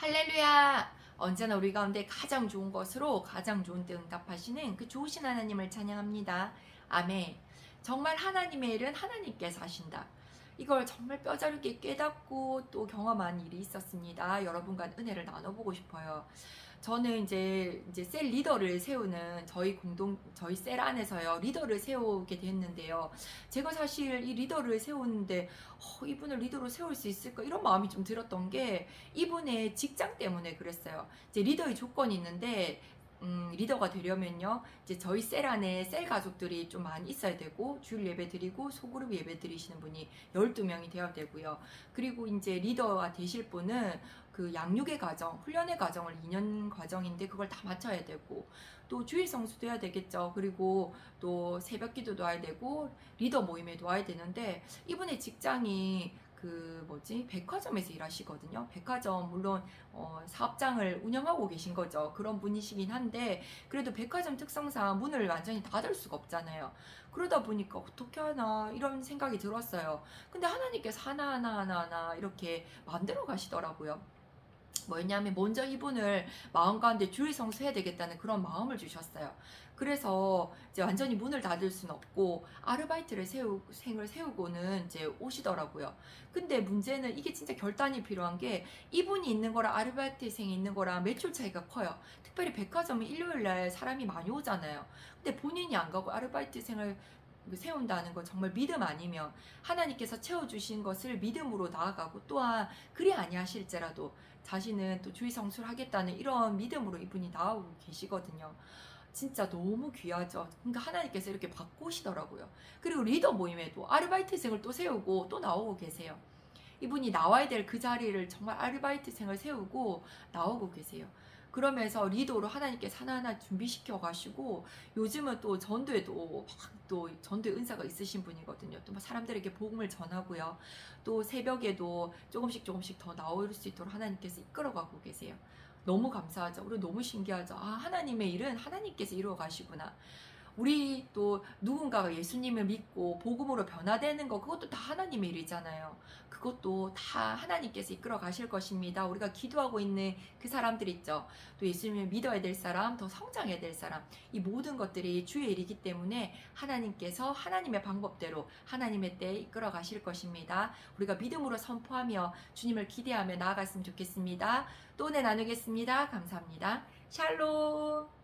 할렐루야! 언제나 우리 가운데 가장 좋은 것으로 가장 좋은 때 응답하시는 그 좋으신 하나님을 찬양합니다. 아멘. 정말 하나님의 일은 하나님께서 하신다. 이걸 정말 뼈저리게 깨닫고 또 경험한 일이 있었습니다. 여러분과 은혜를 나눠보고 싶어요. 저는 이제 이제 셀 리더를 세우는 저희 공동 저희 셀 안에서요 리더를 세우게 됐는데요. 제가 사실 이 리더를 세우는데 어, 이분을 리더로 세울 수 있을까 이런 마음이 좀 들었던 게 이분의 직장 때문에 그랬어요. 이제 리더의 조건이 있는데 음, 리더가 되려면요, 이제 저희 셀 안에 셀 가족들이 좀 많이 있어야 되고, 주일 예배 드리고, 소그룹 예배 드리시는 분이 12명이 되어야 되고요. 그리고 이제 리더가 되실 분은 그 양육의 과정, 훈련의 과정을 2년 과정인데, 그걸 다 마쳐야 되고, 또 주일 성수도 해야 되겠죠. 그리고 또 새벽 기도도 해야 되고, 리더 모임에도 와야 되는데, 이분의 직장이 그 뭐지 백화점에서 일하시거든요. 백화점 물론 어, 사업장을 운영하고 계신 거죠. 그런 분이시긴 한데 그래도 백화점 특성상 문을 완전히 닫을 수가 없잖아요. 그러다 보니까 어떻게 하나 이런 생각이 들었어요. 근데 하나님께서 하나 하나 하나 하나 이렇게 만들어 가시더라고요. 뭐였냐면 먼저 이분을 마음 가운데 주일 성수해야 되겠다는 그런 마음을 주셨어요. 그래서 이제 완전히 문을 닫을 수는 없고 아르바이트를 세우 생을 세우고는 이제 오시더라고요. 근데 문제는 이게 진짜 결단이 필요한 게 이분이 있는 거랑 아르바이트생이 있는 거랑 매출 차이가 커요. 특별히 백화점은 일요일 날 사람이 많이 오잖아요. 근데 본인이 안 가고 아르바이트생을 세운다는 건 정말 믿음 아니면 하나님께서 채워주신 것을 믿음으로 나아가고 또한 그리 아니하실지라도 자신은 또 주의 성수를 하겠다는 이런 믿음으로 이분이 나오고 계시거든요. 진짜 너무 귀하죠. 그러니까 하나님께서 이렇게 바꾸시더라고요. 그리고 리더 모임에도 아르바이트생을 또 세우고 또 나오고 계세요. 이분이 나와야 될 그 자리를 정말 아르바이트생을 세우고 나오고 계세요. 그러면서 리더로 하나님께서 하나하나 준비시켜 가시고 요즘은 또 전도에도 막 또 전도의 은사가 있으신 분이거든요. 또막 사람들에게 복음을 전하고요. 또 새벽에도 조금씩 조금씩 더 나올 수 있도록 하나님께서 이끌어가고 계세요. 너무 감사하죠. 그리고 너무 신기하죠. 아, 하나님의 일은 하나님께서 이루어 가시구나. 우리 또 누군가가 예수님을 믿고 복음으로 변화되는 거 그것도 다 하나님의 일이잖아요. 그것도 다 하나님께서 이끌어 가실 것입니다. 우리가 기도하고 있는 그 사람들 있죠. 또 예수님을 믿어야 될 사람, 더 성장해야 될 사람. 이 모든 것들이 주의 일이기 때문에 하나님께서 하나님의 방법대로 하나님의 때에 이끌어 가실 것입니다. 우리가 믿음으로 선포하며 주님을 기대하며 나아갔으면 좋겠습니다. 또 내 나누겠습니다. 감사합니다. 샬롬.